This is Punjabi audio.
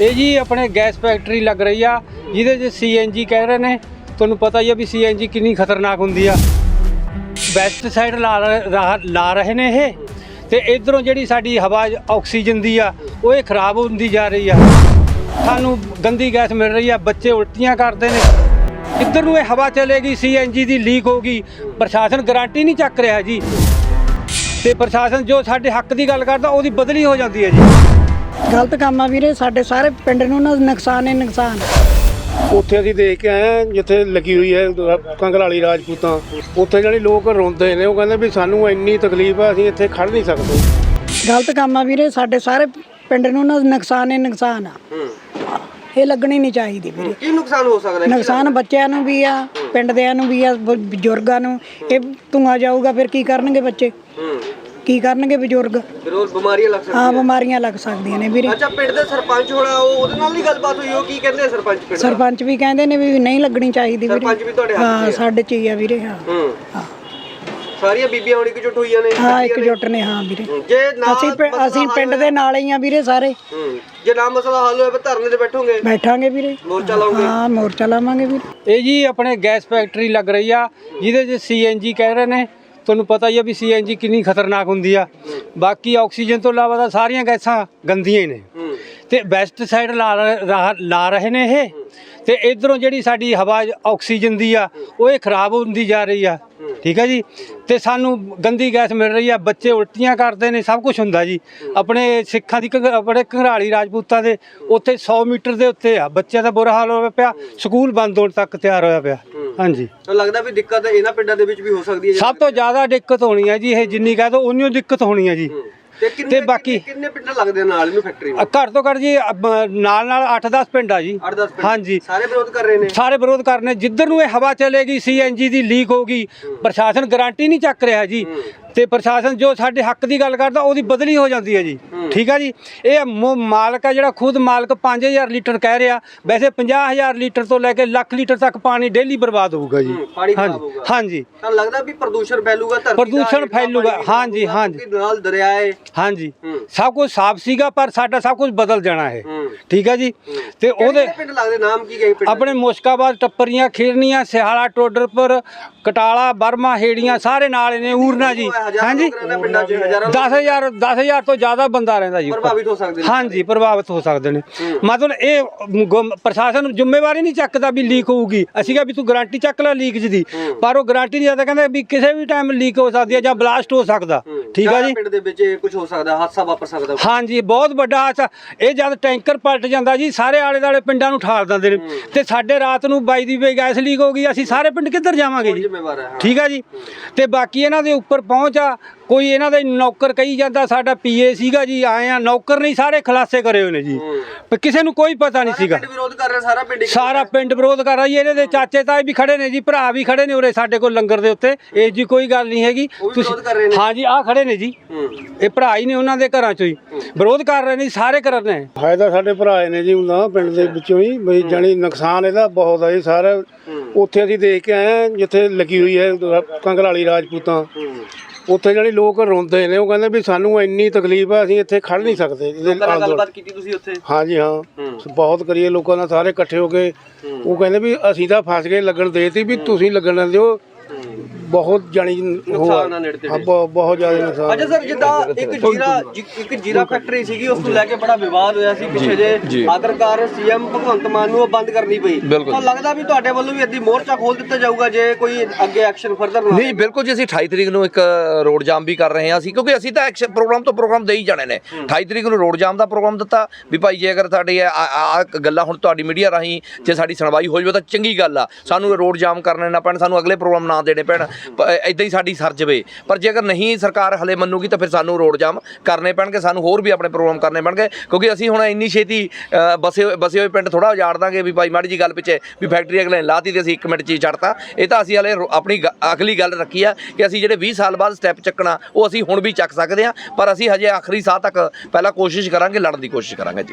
ਇਹ ਜੀ ਆਪਣੇ ਗੈਸ ਫੈਕਟਰੀ ਲੱਗ ਰਹੀ ਆ, ਜਿਹਦੇ 'ਚ ਸੀਐਨਜੀ ਕਹਿ ਰਹੇ ਨੇ। ਤੁਹਾਨੂੰ ਪਤਾ ਹੀ ਆ ਵੀ ਸੀਐਨਜੀ ਕਿੰਨੀ ਖਤਰਨਾਕ ਹੁੰਦੀ ਆ। ਵੈਸਟ ਸਾਈਡ ਲਾ ਰ- ਲਾ ਰਹੇ ਨੇ ਇਹ। ਤੇ ਇਧਰੋਂ ਜਿਹੜੀ ਸਾਡੀ ਹਵਾ ਆਕਸੀਜਨ ਦੀ ਆ, ਉਹ ਇਹ ਖਰਾਬ ਹੁੰਦੀ ਜਾ ਰਹੀ ਆ। ਸਾਨੂੰ ਗੰਦੀ ਗੈਸ ਮਿਲ ਰਹੀ ਆ, ਬੱਚੇ ਉਲਟੀਆਂ ਕਰਦੇ ਨੇ। ਇੱਧਰ ਨੂੰ ਇਹ ਹਵਾ ਚਲੇਗੀ ਸੀਐਨਜੀ ਦੀ ਲੀਕ ਹੋਗੀ ਪ੍ਰਸ਼ਾਸਨ ਗਾਰੰਟੀ ਨਹੀਂ ਚੱਕ ਰਿਹਾ ਜੀ। ਤੇ ਪ੍ਰਸ਼ਾਸਨ ਜੋ ਸਾਡੇ ਹੱਕ ਦੀ ਗੱਲ ਕਰਦਾ, ਉਹਦੀ ਬਦਲੀ ਹੋ ਜਾਂਦੀ ਹੈ ਜੀ। ਗਲਤ ਕੰਮ ਆ ਵੀਰੇ ਸਾਡੇ ਸਾਰੇ ਪਿੰਡ ਨੂੰ ਨਾ ਨੁਕਸਾਨ ਹੀ ਨੁਕਸਾਨ। ਉੱਥੇ ਅਸੀਂ ਦੇਖ ਕੇ ਆਏ ਹਾਂ ਜਿੱਥੇ ਲੱਗੀ ਹੋਈ ਹੈ ਕੰਗਲ ਵਾਲੀ ਰਾਜਪੂਤਾਂ। ਉੱਥੇ ਜਿਹੜੇ ਲੋਕ ਰੋਂਦੇ ਨੇ ਉਹ ਕਹਿੰਦੇ ਵੀ ਸਾਨੂੰ ਇੰਨੀ ਤਕਲੀਫ ਆ ਅਸੀਂ ਇੱਥੇ ਖੜ ਨਹੀਂ ਸਕਦੇ। ਗਲਤ ਕੰਮ ਆ ਵੀਰੇ ਸਾਡੇ ਸਾਰੇ ਪਿੰਡ ਨੂੰ ਨਾ ਨੁਕਸਾਨ ਹੀ ਨੁਕਸਾਨ ਆ। ਇਹ ਲੱਗਣੀ ਨਹੀਂ ਚਾਹੀਦੀ ਵੀਰੇ। ਕੀ ਨੁਕਸਾਨ ਹੋ ਸਕਦਾ ਹੈ? ਨੁਕਸਾਨ ਬੱਚਿਆਂ ਨੂੰ ਵੀ ਆ ਪਿੰਡ ਦਿਆਂ ਨੂੰ ਵੀ ਆ ਬ- ਬਜ਼ੁਰਗਾਂ ਨੂੰ। ਇਹ ਧੂੰਆਂ ਜਾਊਗਾ ਫਿਰ ਕੀ ਕਰਨਗੇ ਬੱਚੇ? ਹੂੰ ਕੀ ਕਰਨਗੇ ਬਜ਼ੁਰਗ? ਫਿਰ ਉਹ ਬਿਮਾਰੀਆਂ ਲੱਗ ਸਕਦੀਆਂ। ਆ ਬਿਮਾਰੀਆਂ ਲੱਗ ਸਕਦੀਆਂ ਨੇ ਵੀਰੇ। ਅੱਛਾ ਪਿੰਡ ਦੇ ਸਰਪੰਚ ਹੋਣਾ ਉਹ ਉਹਦੇ ਨਾਲ ਨਹੀਂ ਗੱਲਬਾਤ ਹੋਈ ਉਹ ਕੀ ਕਹਿੰਦੇ ਆ ਸਰਪੰਚ ਪਿੰਡ ਦਾ? ਸਰਪੰਚ ਵੀ ਕਹਿੰਦੇ ਨੇ ਵੀ ਨਹੀਂ ਲੱਗਣੀ ਚਾਹੀਦੀ ਸਰਪੰਚ ਵੀ ਵੀਰੇ ਤੁਹਾਡੇ ਹੱਥ 'ਚ ਹਾਂ ਹੀ ਆ। ਸਾਡੇ ਚ ਹੀ ਆ ਵੀਰੇ ਹਾਂ। ਹੂੰ। ਸਾਰੀਆਂ ਬੀਬੀਆਂ ਹੁਣ ਇਕਜੁੱਟ ਹੋਈਆਂ ਨੇ ਹਾਂ ਇਕਜੁੱਟ ਨੇ ਹਾਂ ਵੀਰੇ। ਹੂੰ, ਜੇ ਨਾ ਅਸੀਂ ਪਿੰ- ਮਸਲਾ ਅਸੀਂ ਹੱਲ ਪਿੰਡ ਦੇ ਨਾਲ ਹੀ ਆ ਵੀਰੇ ਸਾਰੇ। ਹੂੰ ਜੇ ਨਾ ਮਸਲਾ ਹੱਲ ਹੋਇਆ ਫਿਰ ਧਰਨੇ ਤੇ ਬੈਠੋਗੇ? ਬੈਠਾਂਗੇ ਵੀਰੇ। ਮੋਰਚਾ ਲਾਉਂਗੇ ਹਾਂ ਮੋਰਚਾ ਲਾਵਾਂਗੇ ਵੀਰੇ। ਇਹ ਜੀ ਆਪਣੇ ਗੈਸ ਫੈਕਟਰੀ ਲੱਗ ਰਹੀ ਆ ਜਿਹਦੇ 'ਚ ਸੀਐਨਜੀ ਕਹਿ ਰਹੇ ਨੇ। ਤੁਹਾਨੂੰ ਪਤਾ ਹੀ ਆ ਵੀ ਸੀਐਨਜੀ ਕਿੰਨੀ ਖਤਰਨਾਕ ਹੁੰਦੀ ਆ। ਬਾਕੀ ਆਕਸੀਜਨ ਤੋਂ ਇਲਾਵਾ ਤਾਂ ਸਾਰੀਆਂ ਗੈਸਾਂ ਗੰਦੀਆਂ ਹੀ ਨੇ। ਤੇ ਵੈਸਟ ਸਾਈਡ ਲਾ ਲਾ ਰਹੇ ਨੇ ਇਹ। ਤੇ ਇਧਰੋਂ ਜਿਹੜੀ ਸਾਡੀ ਹਵਾ ਆਕਸੀਜਨ ਦੀ ਆ ਉਹ ਇਹ ਖਰਾਬ ਹੁੰਦੀ ਜਾ ਰਹੀ ਆ। ਠੀਕ ਹੈ ਜੀ? ਤੇ ਸਾਨੂੰ ਗੰਦੀ ਗੈਸ ਮਿਲ ਰਹੀ ਆ ਬੱਚੇ ਉਲਟੀਆਂ ਕਰਦੇ ਨੇ ਸਭ ਕੁਝ ਹੁੰਦਾ ਜੀ। ਆਪਣੇ ਸਿੱਖਾਂ ਦੀ ਘ- ਆਪਣੇ ਘਰਾਲੀ ਰਾਜਪੂਤਾਂ ਦੇ ਉੱਥੇ 100 ਮੀਟਰ ਦੇ ਉੱਤੇ ਆ। ਬੱਚਿਆਂ ਦਾ ਬੁਰਾ ਹਾਲ ਹੋਇਆ ਪਿਆ ਸਕੂਲ ਬੰਦ ਹੋਣ ਤੱਕ ਤਿਆਰ ਹੋਇਆ ਪਿਆ। ਹਾਂਜੀ। ਤਾਂ ਲੱਗਦਾ ਵੀ ਦਿੱਕਤ ਇਹਨਾਂ ਪਿੰਡਾਂ ਦੇ ਵਿੱਚ ਵੀ ਹੋ ਸਕਦੀ ਹੈ। ਸਭ ਤੋਂ ਜ਼ਿਆਦਾ ਦਿੱਕਤ ਹੋਣੀ ਹੈ ਜੀ ਇਹ ਜਿੰਨੀ ਕਹਿ ਦੋ ਉਨੀ ਓ ਦਿੱਕਤ ਹੋਣੀ ਹੈ ਜੀ। ਤੇ ਬਾਕੀ- ਕਿੰਨੇ ਪਿੰਡ ਲੱਗਦੇ ਨਾਲ ਇਹਨੂੰ ਫੈਕਟਰੀ ਅ, ਘੱਟ ਤੋਂ ਘੱਟ ਜੀ ਨਾਲ ਨਾਲ 8-10 ਪਿੰਡ ਆ ਜੀ। 8-10 ਪਿੰਡ। ਹਾਂਜੀ। ਸਾਰੇ ਵਿਰੋਧ ਕਰ ਰਹੇ ਨੇ? ਸਾਰੇ ਵਿਰੋਧ ਕਰਨੇ ਜਿੱਧਰ ਨੂੰ ਇਹ ਹਵਾ ਚਲੇਗੀ ਸੀਐਨਜੀ ਦੀ ਲੀਕ ਹੋਗੀ ਪ੍ਰਸ਼ਾਸਨ ਗਾਰੰਟੀ ਨਹੀਂ ਚੱਕ ਰਿਹਾ ਜੀ। ਤੇ ਪ੍ਰਸ਼ਾਸਨ ਜੋ ਸਾਡੇ ਹੱਕ ਦੀ ਗੱਲ ਕਰਦਾ ਉਹਦੀ ਬਦਲੀ ਹੋ ਜਾਂਦੀ ਹੈ ਜੀ। ਠੀਕ ਹੈ ਜੀ? ਇਹ ਮੋ- ਮਾਲਕ ਹੈ ਜਿਹੜਾ ਖੁਦ ਮਾਲਕ 5000 ਲੀਟਰ ਕਹਿ ਰਿਹਾ। ਵੈਸੇ 50000 ਲੀਟਰ ਤੋਂ ਲੈ ਕੇ ਲੱਖ ਲੀਟਰ ਤੱਕ ਪਾਣੀ ਡੇਲੀ ਬਰਬਾਦ ਹੋਊਗਾ ਜੀ। ਪਾਣੀ ਖਰਾਬ ਹਾਂਜੀ ਹੋਊਗਾ। ਹਾਂਜੀ। ਤਾਂ ਲੱਗਦਾ ਵੀ ਪ੍ਰਦੂਸ਼ਣ ਫੈਲੂਗਾ ਧਰਤੀ ਦਾ ਪ੍ਰਦੂਸ਼ਣ ਹੇਠਲਾ ਫੈਲੂਗਾ, ਪਾਣੀ ਹਾਂਜੀ, ਹੋਊਗਾ, ਹਾਂਜੀ। ਕਿਉਂਕਿ ਨਾਲ ਦਰਿਆ ਹੈ। ਹਾਂਜੀ। ਹੂੰ। ਸਭ ਕੁਝ ਸਾਫ਼ ਸੀਗਾ ਪਰ ਸਾਡਾ ਸਭ ਕੁਝ ਬਦਲ ਜਾਣਾ ਹੈ। ਹੂੰ। ਠੀਕ ਹੈ ਜੀ? ਤੇ ਉਹਦੇ ਕਿਹੜੇ ਪਿੰਡ ਲੱਗਦੇ? ਨਾਮ ਕੀ ਗਏ ਪਿੰਡ ਆਪਣੇ ਮੁਸ਼ਕਾਬਾਦ ਟੱਪਰੀਆਂ ਖੀਰਨੀਆਂ ਸਿਹਾਲਾ ਟੋਡਰਪੁਰ ਕਟਾਲਾ ਬਰਮਾ ਹੇੜੀਆਂ ਸਾਰੇ ਨਾਲ ਨੇ ਊਰਨਾ ਜੀ। ਹਜ਼ਾਰਾਂ ਹਾਂਜੀ। ਲੋਕ ਰਹਿੰਦੇ ਪਿੰਡਾਂ 'ਚ ਹਜ਼ਾਰਾਂ ਲੋਕ 10000 10000 ਤੋਂ ਜ਼ਿਆਦਾ ਬੰਦਾ ਰਹਿੰਦਾ ਜੀ ਉੱਪਰ। ਪ੍ਰਭਾਵਿਤ ਹੋ ਸਕਦੇ ਨੇ। ਹਾਂਜੀ ਪ੍ਰਭਾਵਿਤ ਹੋ ਸਕਦੇ ਨੇ। ਮਤਲਬ ਇਹ ਗੁੰਮ- ਪ੍ਰਸ਼ਾਸਨ ਜ਼ਿੰਮੇਵਾਰੀ ਨਹੀਂ ਚੱਕਦਾ ਵੀ ਲੀਕ ਹੋਊਗੀ। ਅਸੀਂ ਕਿਹਾ ਵੀ ਤੂੰ ਗਾਰੰਟੀ ਚੱਕ ਲੈ ਲੀਕ ਦੀ। ਪਰ ਉਹ ਗਾਰੰਟੀ ਨਹੀਂ ਜਾਂਦਾ ਕਹਿੰਦੇ ਵੀ ਕਿਸੇ ਵੀ ਟਾਈਮ ਲੀਕ ਹੋ ਸਕਦੀ ਹੈ ਜਾਂ ਬਲਾਸਟ ਹੋ ਸਕਦਾ। ਠੀਕ ਹੈ ਜਾਂ ਜੀ? ਪਿੰਡ ਦੇ ਵਿੱਚ ਕੁਝ ਹੋ ਸਕਦਾ ਹਾਦਸਾ ਵਾਪਰ ਸਕਦਾ। ਹਾਂਜੀ ਬਹੁਤ ਵੱਡਾ ਹਾਦਸਾ। ਇਹ ਜਦ ਟੈਂਕਰ ਪਲਟ ਜਾਂਦਾ ਜੀ ਸਾਰੇ ਆਲੇ ਦਾਲੇ ਪਿੰਡਾਂ ਨੂੰ ਠਾਲ ਦਿੰਦੇ ਨੇ। ਤੇ ਸਾਡੇ ਰਾਤ ਨੂੰ ਬਾਈ ਦੀ ਵੇ ਗੈਸ ਲੀਕ ਹੋ ਗਈ ਅਸੀਂ ਸਾਰੇ ਪਿੰਡ ਕਿੱਧਰ ਜਾਵਾਂਗੇ ਜੀ? ਜ਼ਿੰਮੇਵਾਰ ਹੈ ਹਾਂ। ਠੀਕ ਆ ਜੀ? ਤੇ ਬਾਕੀ ਇਹਨਾਂ ਦੇ ਉੱਪਰ ਪਹੁੰਚ ਆ ਕੋਈ ਇਹਨਾਂ ਦਾ ਨੌਕਰ ਕਹੀ ਜਾਂਦਾ ਸਾਡਾ ਪੀਏ ਸੀਗਾ ਜੀ ਆਏ ਆ ਨੌਕਰ ਨਹੀਂ ਸਾਰੇ ਖਲਾਸੇ ਕਰੇ ਹੋਏ ਨੇ ਜੀ। ਪਰ ਕਿਸੇ ਨੂੰ ਕੋਈ ਪਤਾ ਨਹੀਂ ਸੀਗਾ। ਵਿਰੋਧ ਕਰ ਰਿਹਾ ਸਾਰਾ ਪਿੰਡ ਇੱਕ ਸਾਰਾ ਪਿੰਡ ਵਿਰੋਧ ਕਰ ਰਿਹਾ ਜੀ ਇਹਦੇ ਦੇ ਚਾਚੇ ਤਾਏ ਵੀ ਖੜੇ ਨੇ ਜੀ ਭਰਾ ਵੀ ਖੜੇ ਨੇ ਉਰੇ ਸਾਡੇ ਕੋਲ ਲੰਗਰ ਦੇ ਉੱਤੇ ਇਹ ਜੀ ਕੋਈ ਗੱਲ ਨਹੀਂ ਹੈਗੀ। ਨੇ। ਹਾਂ ਜੀ ਆ ਖੜੇ ਨੇ ਜੀ। ਇਹ ਭਰਾ ਹੀ ਨੇ ਉਹਨਾਂ ਦੇ ਘਰਾਂ ਚੋਂ ਹੀ। ਵਿਰੋਧ ਕਰ ਰਹੇ ਨੇ ਜੀ, ਸਾਰੇ ਕਰ ਰਹੇ ਨੇ ਫਾਇਦਾ ਸਾਡੇ ਭਰਾ ਨੇ ਜੀ ਹੁੰਦਾ ਪਿੰਡ ਦੇ ਵਿੱਚੋਂ ਹੀ। ਬਈ ਜਾਣੀ ਨੁਕਸਾਨ ਇਹਦਾ ਬਹੁਤ ਆ ਜੀ ਸਾਰਾ। ਉੱਥੇ ਅਸੀਂ ਦੇਖ ਕੇ ਆਏ ਹਾਂ ਜਿੱਥੇ ਲੱਗੀ ਹੋਈ ਹੈ ਕੰਗਲ ਵਾਲੀ ਰਾਜਪੂਤਾਂ ਉੱਥੇ ਜਿਹੜੇ ਲੋਕ ਰੋਂਦੇ ਨੇ ਉਹ ਕਹਿੰਦੇ ਵੀ ਸਾਨੂੰ ਇੰਨੀ ਤਕਲੀਫ ਆ ਅਸੀਂ ਇੱਥੇ ਖੜ ਨਹੀਂ ਸਕਦੇ। ਇਹਦੇ ਨਾਲ। ਗੱਲਬਾਤ ਕੀਤੀ ਤੁਸੀਂ ਉੱਥੇ? ਹਾਂਜੀ ਹਾਂ। ਬਹੁਤ ਕਰੀਏ ਲੋਕਾਂ ਨਾਲ ਸਾਰੇ ਇਕੱਠੇ ਹੋ ਕੇ। ਉਹ ਕਹਿੰਦੇ ਵੀ ਅਸੀਂ ਤਾਂ ਫਸ ਗਏ ਲੱਗਣ ਦੇਤੀ ਵੀ ਤੁਸੀਂ ਲੱਗਣ ਦਿਓ। ਬਹੁਤ ਜਾਣੀ ਨੁਕਸਾਨ ਆ ਨੇੜੇ ਤੇੜੇ। ਹਾਂ, ਬਹੁਤ ਬਹੁਤ ਜ਼ਿਆਦਾ ਨੁਕਸਾਨ ਅੱਛਾ ਸਰ ਜਿੱਦਾਂ ਇੱਕ ਜੀਰਾ ਜੀ- ਇੱਕ ਜੀਰਾ ਫੈਕਟਰੀ ਸੀਗੀ ਉਸ ਨੂੰ ਲੈ ਕੇ ਬੜਾ ਵਿਵਾਦ ਹੋਇਆ ਸੀ ਪਿੱਛੇ ਜੇ ਆਖਰਕਾਰ ਸੀਐਮ ਭਗਵੰਤ ਮਾਨ ਨੂੰ ਉਹ ਬੰਦ ਕਰਨੀ ਪਈ। ਤਾਂ ਲੱਗਦਾ ਵੀ ਤੁਹਾਡੇ ਵੱਲੋਂ ਵੀ ਅੱਧੀ ਮੋਰਚਾ ਖੋਲ ਦਿੱਤਾ ਜਾਊਗਾ ਜੇ ਕੋਈ ਅੱਗੇ ਐਕਸ਼ਨ ਫਰਦਰ ਨਾ ਨਹੀਂ ਬਿਲਕੁਲ ਜੀ ਅਸੀਂ 28 ਤਰੀਕ ਨੂੰ ਇੱਕ ਰੋਡ ਜਾਮ ਵੀ ਕਰ ਰਹੇ ਹਾਂ ਅਸੀਂ ਕਿਉਂਕਿ ਅਸੀਂ ਤਾਂ ਐਕਸ਼ਨ ਪ੍ਰੋਗਰਾਮ ਤੋਂ ਪ੍ਰੋਗਰਾਮ ਦੇ ਹੀ ਜਾਣੇ ਨੇ। 28 ਤਰੀਕ ਨੂੰ ਰੋਡ ਜਾਮ ਦਾ ਪ੍ਰੋਗਰਾਮ ਦਿੱਤਾ ਵੀ ਭਾਈ ਜੇ ਅਗਰ ਤੁਹਾਡੀ ਆ ਆ ਗੱਲਾਂ ਹੁਣ ਤੁਹਾਡੀ ਮੀਡੀਆ ਰਾਹੀਂ ਜੇ ਸਾਡੀ ਸੁਣਵਾਈ ਹੋ ਜਾਵੇ ਤਾਂ ਚੰਗੀ ਗੱਲ ਆ। ਸਾਨੂੰ ਰੋਡ ਜਾਮ ਕਰਨੇ ਨਾ ਪੈਣ ਸਾਨੂੰ ਅਗਲੇ ਪ੍ਰੋਗਰਾਮ ਨਾ ਦੇਣੇ ਪੈਣ। ਇਦਾਂ ਹੀ ਸਾਡੀ ਸਰ ਜਵੇ। ਪਰ ਜੇ ਅਗਰ ਨਹੀਂ ਸਰਕਾਰ ਹਲੇ ਮੰਨੂਗੀ ਤਾਂ ਫਿਰ ਸਾਨੂੰ ਰੋਡ ਜਾਮ ਕਰਨੇ ਪੈਣਗੇ ਸਾਨੂੰ ਹੋਰ ਵੀ ਆਪਣੇ ਪ੍ਰੋਗਰਾਮ ਕਰਨੇ ਪੈਣਗੇ। ਕਿਉਂਕਿ ਅਸੀਂ ਹੁਣ ਇੰਨੀ ਛੇਤੀ ਅ, ਬਸੇ ਹੋਏ- ਬਸੇ ਹੋਏ ਪਿੰਡ ਥੋੜਾ ਉਜਾੜ ਦਾਂਗੇ ਵੀ ਭਾਈ ਮਾੜੀ ਜੀ ਗੱਲ ਪਿੱਛੇ ਵੀ ਫੈਕਟਰੀ ਅਗਲੇ ਲਾਤੀ ਤੇ ਅਸੀਂ 1 ਮਿੰਟ ਚ ਹੀ ਛੱਡਤਾ। ਇਹ ਤਾਂ ਅਸੀਂ ਹਲੇ ਆਪਣੀ ਗ- ਅਗਲੀ ਗੱਲ ਰੱਖੀ ਆ ਕਿ ਅਸੀਂ ਜਿਹੜੇ 20 ਸਾਲ ਬਾਅਦ ਸਟੈਪ ਚੱਕਣਾ ਉਹ ਅਸੀਂ ਹੁਣ ਵੀ ਚੱਕ ਸਕਦੇ ਹਾਂ ਪਰ ਅਸੀਂ ਹਜੇ ਆਖਰੀ ਸਾਹ ਤੱਕ ਪਹਿਲਾਂ ਕੋਸ਼ਿਸ਼ ਕਰਾਂਗੇ ਲੜਨ ਦੀ ਕੋਸ਼ਿਸ਼ ਕਰਾਂਗੇ ਜੀ।